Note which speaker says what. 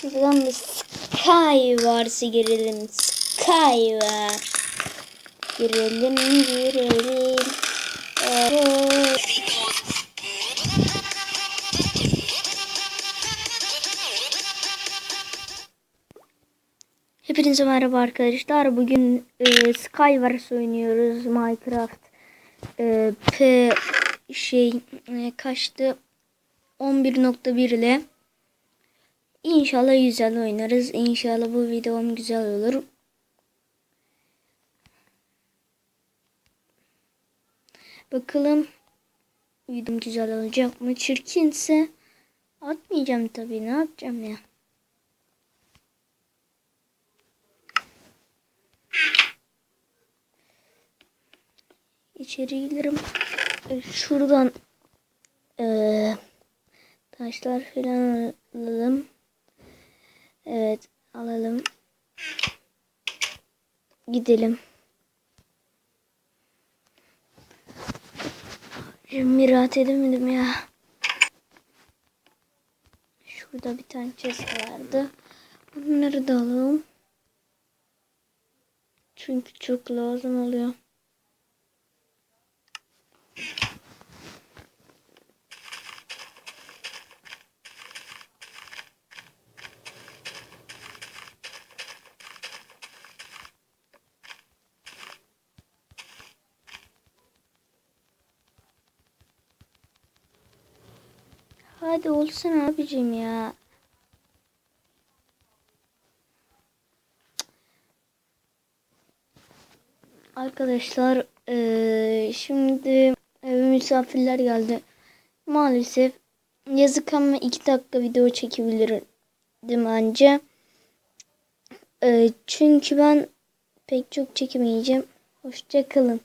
Speaker 1: Şuradan bir Sky varsa girelim. Sky var. Girelim girelim. Oo. Hepinize merhaba arkadaşlar. Bugün e, Skywars oynuyoruz Minecraft. E, P şey e, kaçtı? 11.1 ile. İnşallah güzel oynarız. İnşallah bu videom güzel olur. Bakalım videom güzel olacak mı? Çirkinse atmayacağım tabii. Ne yapacağım ya? İçeri girerim. E, Şuradan eee, taşlar falan alalım. Evet alalım. Gidelim. Şimdi rahat edemedim ya. Şurada bir tane chest vardı. Bunları da alalım. Çünkü çok lazım oluyor. Hadi olsun abicim ya. Arkadaşlar eee, şimdi eve misafirler geldi. Maalesef yazık ama iki dakika video çekebilirdim anca. Eee, çünkü ben pek çok çekemeyeceğim. Hoşça kalın.